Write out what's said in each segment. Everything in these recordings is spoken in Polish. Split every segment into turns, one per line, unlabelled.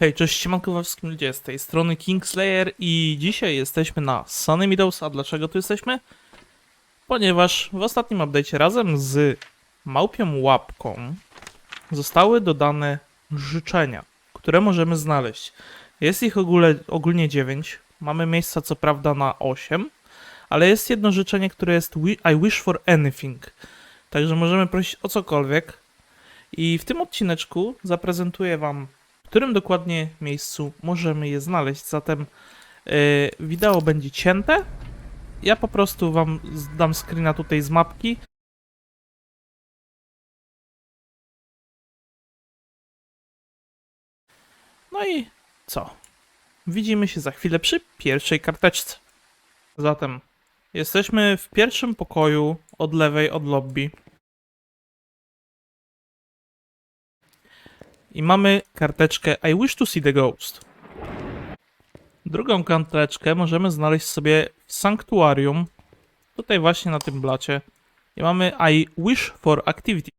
Hej, cześć, siemanko wam wszystkim ludzie, z tej strony Kingslayer i dzisiaj jesteśmy na Sunny Meadows, a dlaczego tu jesteśmy? Ponieważ w ostatnim update'cie razem z Małpią Łapką zostały dodane życzenia, które możemy znaleźć. Jest ich ogóle, ogólnie 9, mamy miejsca co prawda na 8, ale jest jedno życzenie, które jest I wish for anything, także możemy prosić o cokolwiek i w tym odcineczku zaprezentuję wam którym dokładnie miejscu możemy je znaleźć. Zatem yy, wideo będzie cięte. Ja po prostu wam dam screena tutaj z mapki. No i co? Widzimy się za chwilę przy pierwszej karteczce. Zatem jesteśmy w pierwszym pokoju od lewej od lobby. I mamy karteczkę I wish to see the ghost. Drugą karteczkę możemy znaleźć sobie w sanktuarium. Tutaj właśnie na tym blacie. I mamy I wish for activity.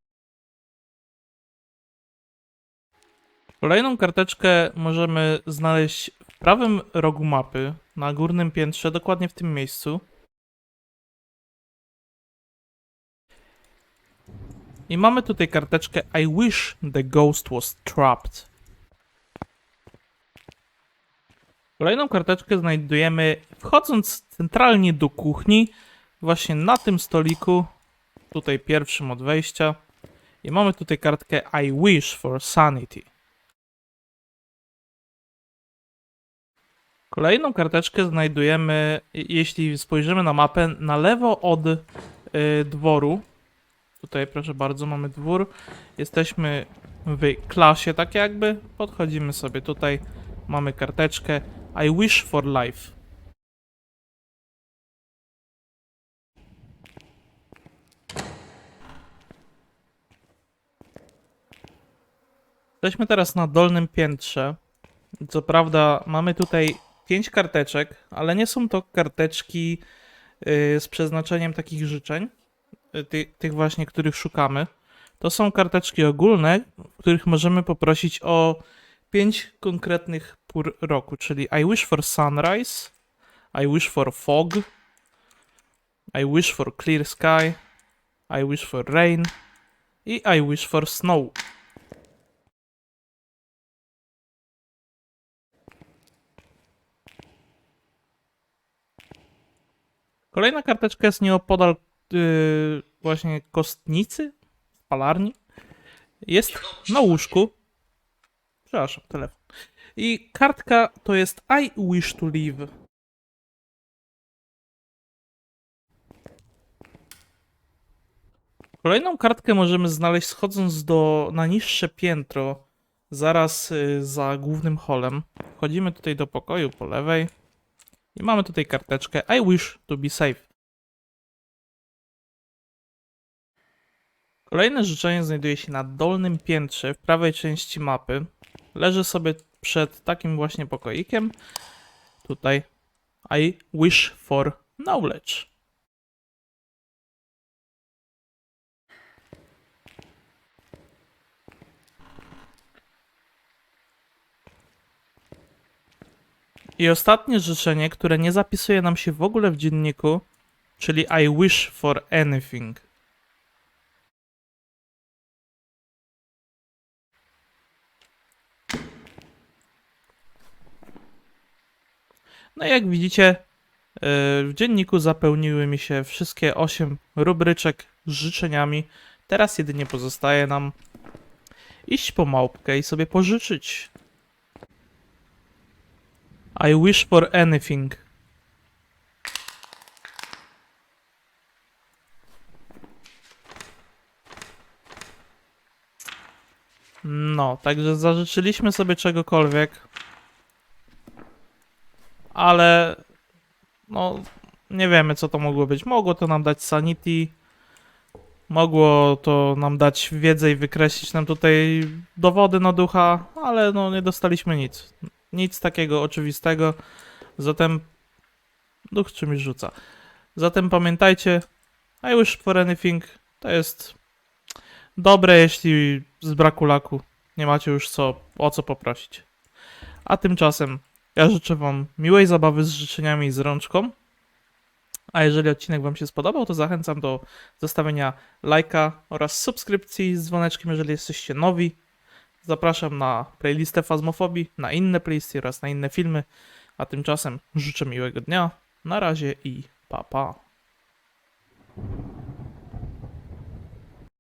Kolejną karteczkę możemy znaleźć w prawym rogu mapy, na górnym piętrze, dokładnie w tym miejscu. I mamy tutaj karteczkę I wish the ghost was trapped. Kolejną karteczkę znajdujemy wchodząc centralnie do kuchni, właśnie na tym stoliku, tutaj pierwszym od wejścia. I mamy tutaj kartkę I wish for sanity. Kolejną karteczkę znajdujemy, jeśli spojrzymy na mapę, na lewo od y, dworu. Tutaj proszę bardzo, mamy dwór. Jesteśmy w klasie, tak jakby. Podchodzimy sobie tutaj. Mamy karteczkę I wish for life. Jesteśmy teraz na dolnym piętrze. Co prawda mamy tutaj pięć karteczek, ale nie są to karteczki y, z przeznaczeniem takich życzeń ty, tych właśnie, których szukamy. To są karteczki ogólne, w których możemy poprosić o pięć konkretnych pór roku, czyli I wish for sunrise, I wish for fog, I wish for clear sky, I wish for rain i I wish for snow. Kolejna karteczka jest nieopodal yy, właśnie kostnicy, palarni. Jest na łóżku. Przepraszam, telefon. I kartka to jest I wish to live. Kolejną kartkę możemy znaleźć schodząc do, na niższe piętro, zaraz y, za głównym holem. Wchodzimy tutaj do pokoju po lewej i mamy tutaj karteczkę I wish to be safe. Kolejne życzenie znajduje się na dolnym piętrze w prawej części mapy. Leży sobie przed takim właśnie pokoikiem. Tutaj I wish for knowledge. I ostatnie życzenie, które nie zapisuje nam się w ogóle w dzienniku, czyli I wish for anything. No i jak widzicie, yy, w dzienniku zapełniły mi się wszystkie 8 rubryczek z życzeniami. Teraz jedynie pozostaje nam iść po małpkę i sobie pożyczyć. I wish for anything. No, także zażyczyliśmy sobie czegokolwiek. Ale no nie wiemy co to mogło być. Mogło to nam dać sanity. Mogło to nam dać wiedzę i wykreślić nam tutaj dowody na ducha, ale no nie dostaliśmy nic. Nic takiego oczywistego. Zatem duch czymś rzuca. Zatem pamiętajcie, I wish for anything to jest dobre, jeśli z braku laku nie macie już co, o co poprosić. A tymczasem ja życzę Wam miłej zabawy z życzeniami z rączką. A jeżeli odcinek Wam się spodobał, to zachęcam do zostawienia lajka oraz subskrypcji z dzwoneczkiem, jeżeli jesteście nowi. Zapraszam na playlistę Fazmofobii, na inne playlisty oraz na inne filmy. A tymczasem życzę miłego dnia. Na razie i pa pa.